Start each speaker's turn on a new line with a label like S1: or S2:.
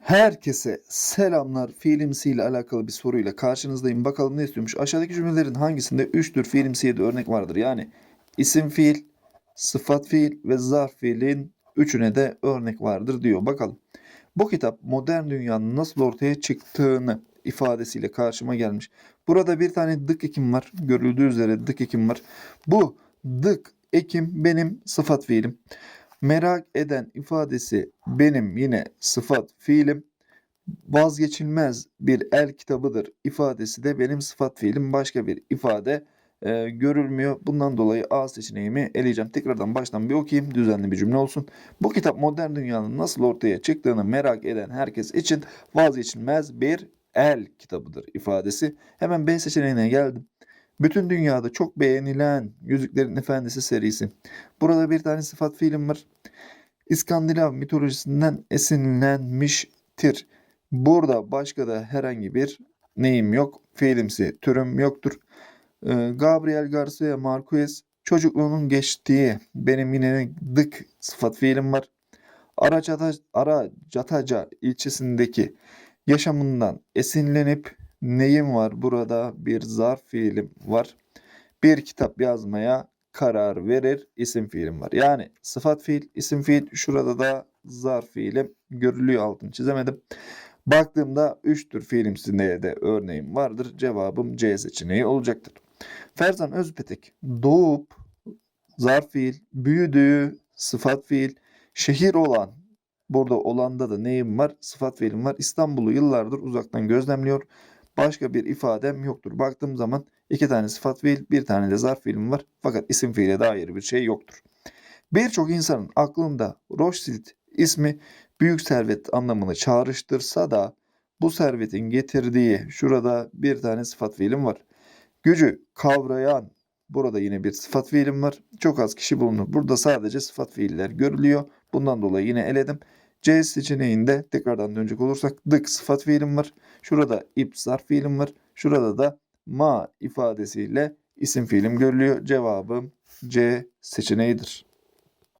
S1: Herkese selamlar. Fiilimsi ile alakalı bir soruyla karşınızdayım. Bakalım ne istiyormuş. Aşağıdaki cümlelerin hangisinde 3 tür fiilimsiye de örnek vardır? Yani isim fiil, sıfat fiil ve zarf fiilin üçüne de örnek vardır diyor. Bakalım. Bu kitap modern dünyanın nasıl ortaya çıktığını ifadesiyle karşıma gelmiş. Burada bir tane dık ekim var. Görüldüğü üzere dık ekim var. Bu dık ekim benim sıfat fiilim. Merak eden ifadesi benim yine sıfat fiilim. Vazgeçilmez bir el kitabıdır ifadesi de benim sıfat fiilim. Başka bir ifade e, görülmüyor. Bundan dolayı A seçeneğimi eleyeceğim. Tekrardan baştan bir okuyayım. Düzenli bir cümle olsun. Bu kitap modern dünyanın nasıl ortaya çıktığını merak eden herkes için vazgeçilmez bir el kitabıdır ifadesi. Hemen B seçeneğine geldim. Bütün dünyada çok beğenilen Yüzüklerin Efendisi serisi. Burada bir tane sıfat fiilim var. İskandinav mitolojisinden esinlenmiştir. Burada başka da herhangi bir neyim yok. Fiilimsi türüm yoktur. Ee, Gabriel Garcia Marquez çocukluğunun geçtiği benim yine dık sıfat fiilim var. Aracata, Aracataca ilçesindeki yaşamından esinlenip neyim var? Burada bir zarf fiilim var. Bir kitap yazmaya karar verir isim fiilim var. Yani sıfat fiil, isim fiil şurada da zarf fiilim görülüyor altını çizemedim. Baktığımda 3 tür fiilimsinde de örneğim vardır. Cevabım C seçeneği olacaktır. Ferzan Özpetek doğup zarf fiil, büyüdüğü sıfat fiil, şehir olan burada olanda da neyim var? Sıfat fiilim var. İstanbul'u yıllardır uzaktan gözlemliyor. Başka bir ifadem yoktur. Baktığım zaman iki tane sıfat fiil, bir tane de zarf fiilim var. Fakat isim fiile dair bir şey yoktur. Birçok insanın aklında Rothschild ismi büyük servet anlamını çağrıştırsa da bu servetin getirdiği şurada bir tane sıfat fiilim var. Gücü kavrayan burada yine bir sıfat fiilim var. Çok az kişi bulunur. Burada sadece sıfat fiiller görülüyor. Bundan dolayı yine eledim. C seçeneğinde tekrardan dönecek olursak dık sıfat fiilim var. Şurada ip zarf fiilim var. Şurada da ma ifadesiyle isim fiilim görülüyor. Cevabım C seçeneğidir.